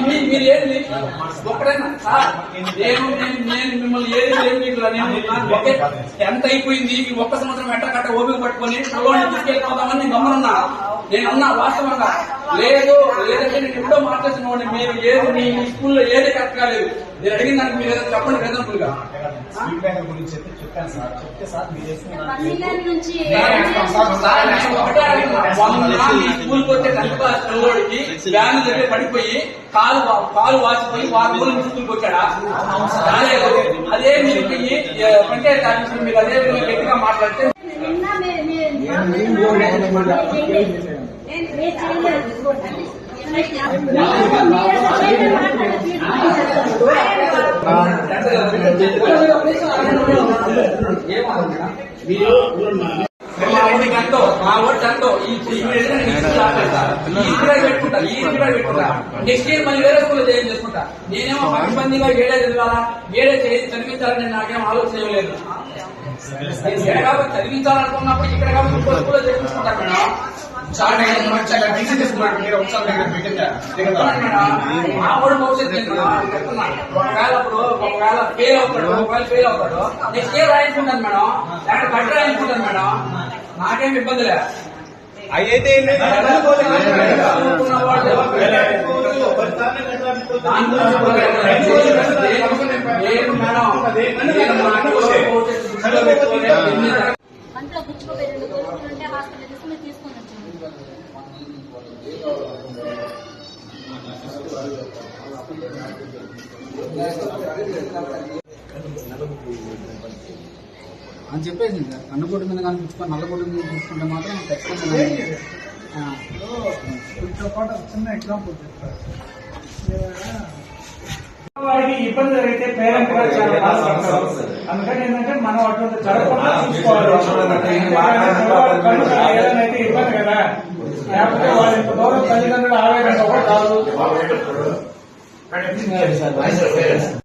మీ- మీరు ఏది ఒక్కడైనా నేను నేను మిమ్మల్ని ఏది లేదు మీకు ఎంత అయిపోయింది ఈ ఒక్క సంవత్సరం ఎట్ట కట్ట ఓపిక పట్టుకొని పొలంని తీసుకెళ్ళిపోదామని నేను గమనున్నా నేను అన్నా వాస్తవంగా లేదు లేదంటే నేను ఎప్పుడో మాట్లాడుతున్నాను మీరు ఏది మీ మీ స్కూల్లో ఏది కరెక్ట్ కాలేదు నేను అడిగిన దానికి మీరు ఏదో చెప్పండి రీజనబుల్గా స్కూల్కి వచ్చే పిల్లోడికి వ్యాన్ దగ్గర పడిపోయి కాలు కాలు వాసిపోయి వారం రోజుల నుంచి స్కూల్కి వచ్చాడా రాలేదు. అదే మీరు పంచాయతీ ఆఫీసులో మీరు అదే విధంగా గట్టిగా మాట్లాడితే నిన్న మా ఈ పెట్టుకుంటా ఈ ఇక్కడ పెట్టుకుంటా నెక్స్ట్ ఇయర్ మళ్ళీ వేరే స్కూల్లో జాయిన్ చేసుకుంటా నేనేమో పక్కబందిగా ఏడే చదవాలా ఏడే చేసి చదివించాలని నాకేం ఆలోచన లేదు ఇక్కడ కాబట్టి చదివించాలనుకున్నప్పుడు ఇక్కడ కాబట్టి ఇంకో స్కూల్లో చదివించుకుంటా మేడం మంచిగా టీసీ తీసుకున్నాడు మీరు ఒకసారి దగ్గర పెట్టిందా చెప్తున్నాను మేడం. మా వాడు భవిష్యత్తు ఏంటి? మేడం? చెప్తున్నాను. ఒకవేళ అప్పుడు ఒకవేళ ఫెయిల్ అవుతాడు ఒకవేళ ఫెయిల్ అవుతాడు నెక్స్ట్ ఇయర్ రాయించుకుంటాను మేడం? లేకపోతే బట్ట రాయించుకుంటాను మేడం? నాకేం ఇబ్బంది లేదు. అయితే నేను మేడం? అంతా గుచ్చుకోపోయింది దొరుకుతుంటే హాస్పిటల్ తీసుకుని తీసుకొని వచ్చాను అని చెప్పేసి సార్ కన్నుకోటి మీద కానీ పుచ్చుకొని నల్లగొడ్డు మీద చూసుకుంటే మాత్రం ఖచ్చితంగా చిన్న ఎగ్జాంపుల్ చెప్తారు వాడికి ఇబ్బంది జరిగితే పేరెంట్ మనం అటువంటి జరగకుండా చూసుకోవాలి అయితే ఇబ్బంది కదా లేకపోతే వాళ్ళు ఇంత దూరం తల్లిదండ్రులు ఆవేదన కూడా కాదు.